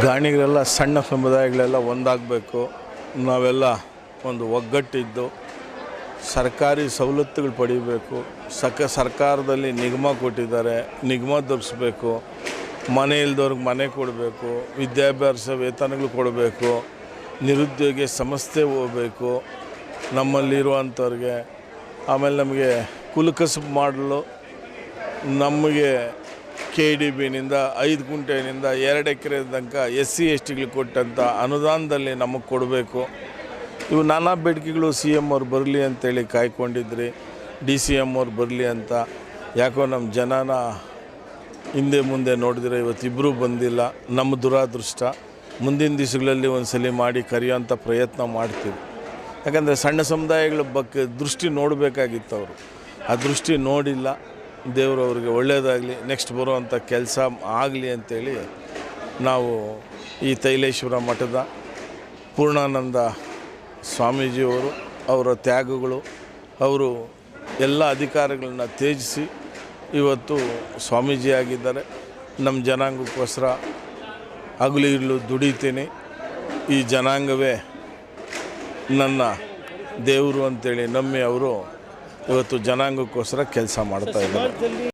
ಗಾಣಿಗರೆಲ್ಲ ಸಣ್ಣ ಸಮುದಾಯಗಳೆಲ್ಲ ಒಂದಾಗಬೇಕು. ನಾವೆಲ್ಲ ಒಂದು ಒಗ್ಗಟ್ಟಿದ್ದು ಸರ್ಕಾರಿ ಸವಲತ್ತುಗಳು ಪಡಿಬೇಕು. ಸಕ ಸರ್ಕಾರದಲ್ಲಿ ನಿಗಮ ಕೊಟ್ಟಿದ್ದಾರೆ, ನಿಗಮ ದೊರಿಸ್ಬೇಕು ಮನೆ ಇಲ್ದವ್ರಿಗೆ ಮನೆ ಕೊಡಬೇಕು, ವಿದ್ಯಾಭ್ಯಾಸ ವೇತನಗಳು ಕೊಡಬೇಕು ನಿರುದ್ಯೋಗಿ ಸಂಸ್ಥೆ ಹೋಗಬೇಕು. ನಮ್ಮಲ್ಲಿರುವಂಥವ್ರಿಗೆ ಆಮೇಲೆ ನಮಗೆ ಕುಲಕಸಬು ಮಾಡಲು ನಮಗೆ ಕೆ ಡಿ ಬಿನಿಂದ ಐದು ಗುಂಟೆನಿಂದ ಎರಡು ಎಕರೆ ತನಕ ಎಸ್ ಸಿ ಎಸ್ ಟಿಗಳು ಕೊಟ್ಟಂಥ ಅನುದಾನದಲ್ಲಿ ನಮಗೆ ಕೊಡಬೇಕು. ಇವು ನಾನಾ ಬೇಡಿಕೆಗಳು ಸಿ ಎಂ ಅವ್ರು ಬರಲಿ ಅಂತೇಳಿ ಕಾಯ್ಕೊಂಡಿದ್ರಿ. ಡಿ ಸಿ ಎಂ ಅವ್ರು ಬರಲಿ ಅಂತ. ಯಾಕೋ ನಮ್ಮ ಜನನ ಹಿಂದೆ ಮುಂದೆ ನೋಡಿದ್ರೆ ಇವತ್ತಿಬ್ಬರೂ ಬಂದಿಲ್ಲ. ನಮ್ಮ ದುರಾದೃಷ್ಟ. ಮುಂದಿನ ದಿವಸಗಳಲ್ಲಿ ಒಂದು ಸಲ ಮಾಡಿ ಕರೆಯೋಂಥ ಪ್ರಯತ್ನ ಮಾಡ್ತೀವಿ. ಯಾಕಂದರೆ ಸಣ್ಣ ಸಮುದಾಯಗಳ ಬಗ್ಗೆ ದೃಷ್ಟಿ ನೋಡಬೇಕಾಗಿತ್ತು ಅವರು. ಆ ದೃಷ್ಟಿ ನೋಡಿಲ್ಲ. ದೇವರು ಅವರಿಗೆ ಒಳ್ಳೆಯದಾಗಲಿ ನೆಕ್ಸ್ಟ್ ಬರುವಂಥ ಕೆಲಸ ಆಗಲಿ ಅಂತೇಳಿ ನಾವು ಈ ತೈಲೇಶ್ವರ ಮಠದ ಪೂರ್ಣಾನಂದ ಸ್ವಾಮೀಜಿಯವರು, ಅವರ ತ್ಯಾಗಗಳು, ಅವರು ಎಲ್ಲ ಅಧಿಕಾರಗಳನ್ನ ತ್ಯಜಿಸಿ ಇವತ್ತು ಸ್ವಾಮೀಜಿ ಆಗಿದ್ದಾರೆ ನಮ್ಮ ಜನಾಂಗಕ್ಕೋಸ್ಕರ ಹಗಲು ಇರಲು ದುಡಿತೀನಿ. ಈ ಜನಾಂಗವೇ ನನ್ನ ದೇವರು ಅಂತೇಳಿ ನಮ್ಮಿ ಅವರು ಇವತ್ತು ಜನಾಂಗಕ್ಕೋಸ್ಕರ ಕೆಲಸ ಮಾಡ್ತಾ ಇದ್ದಾರೆ.